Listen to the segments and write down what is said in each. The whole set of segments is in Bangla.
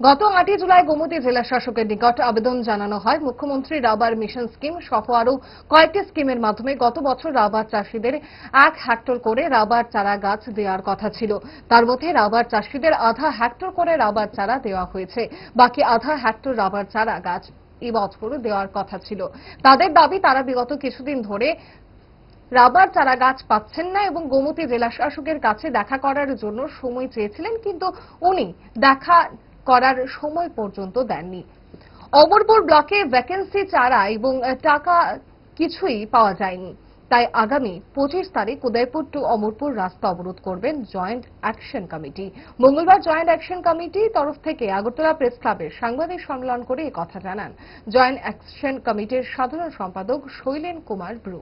গত আটই জুলাই গোমতী জেলা শাসকের নিকট আবেদন জানানো হয়। মুখ্যমন্ত্রী রাবার মিশন স্কিম সহ আরও কয়েকটি স্কিমের মাধ্যমে গত বছর রাবার চাষিদের এক হেক্টর করে রাবার চারা গাছ দেওয়ার কথা ছিল। তার মধ্যে রাবার চাষিদের আধা হেক্টর করে রাবার চারা দেওয়া হয়েছে। বাকি আধা হেক্টর রাবার চারা গাছ এবছর দেওয়ার কথা ছিল। তাদের দাবি, তারা বিগত কিছুদিন ধরে রাবার চারা গাছ পাচ্ছেন না এবং গোমতী জেলা শাসকের কাছে দেখা করার জন্য সময় চেয়েছিলেন, কিন্তু উনি দেখা করার সময় পর্যন্ত দেননি। অমরপুর ব্লকে ভ্যাকেন্সি চারা এবং টাকা কিছুই পাওয়া যায়নি। তাই আগামী পঁচিশ তারিখ উদয়পুর টু অমরপুর রাস্তা অবরোধ করবেন জয়েন্ট অ্যাকশন কমিটি। মঙ্গলবার জয়েন্ট অ্যাকশন কমিটির তরফ থেকে আগরতলা প্রেস ক্লাবের সাংবাদিক সম্মেলন করে কথা জানান। জয়েন্ট অ্যাকশন কমিটির সাধারণ সম্পাদক শৈলেন কুমার ব্রু।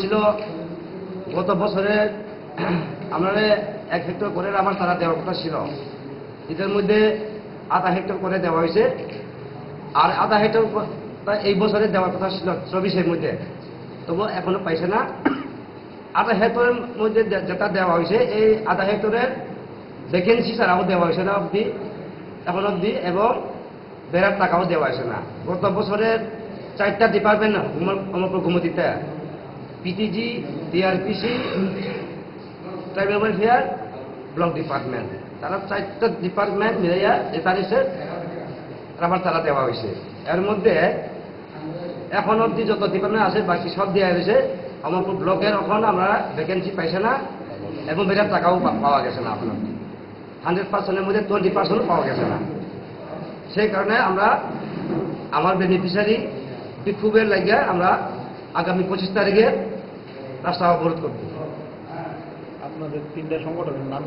ছিল, গত বছরে আমরা এক হেক্টর করে আমার তারা দেওয়ার কথা ছিল। এটার মধ্যে আধা হেক্টর করে দেওয়া হয়েছে। আর আধা হেক্টর এই বছরে দেওয়ার কথা ছিল চব্বিশের মধ্যে। তবু এখনও পাইছে না। আধা হেক্টরের মধ্যে যেটা দেওয়া হয়েছে, এই আধা হেক্টরের ভ্যাকেন্সি ছাড়াও দেওয়া হয়েছে না অবধি। এখন অবধি এবং বেড়ার টাকাও দেওয়া হয়েছে না। গত বছরের চারটা ডিপার্টমেন্ট আমার ঘুমতিতে PTG DRPC tribal welfare block department তারা চারটা ডিপার্টমেন্ট মিলাইয়া এটা দিছে রাবার তারা দেওয়া হয়েছে এর মধ্যে এখন অবধি যত ডিপার্টমেন্ট আছে, বাকি সব দেওয়া হয়েছে আমারপুর ব্লকের এখন আমরা ভ্যাকেন্সি পাইছে না এবং বেটার টাকাও পাওয়া গেছে না আপনার হান্ড্রেড পার্সেন্টের মধ্যে টোয়েন্টি পার্সেন্ট পাওয়া গেছে না। সেই কারণে আমরা আমার বেনিফিশিয়ারি বিক্ষোভের লাগিয়ে আমরা আগামী পঁচিশ তারিখে রাস্তা অবরোধ করব। আপনাদের তিনটা সংগঠনের নাম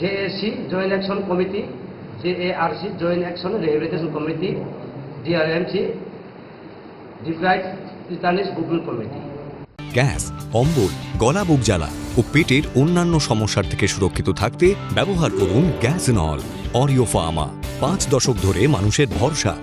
JAC joint action committee JARC joint action rehabilitation committee DRMC deprived returnees grouping committee gas অম্বল গলা বুক জ্বালা ও পেটের অন্যান্য সমস্যার থেকে সুরক্ষিত থাকতে ব্যবহার করুন গ্যাস নল অরিও ফার্মা পাঁচ দশক ধরে মানুষের ভরসা।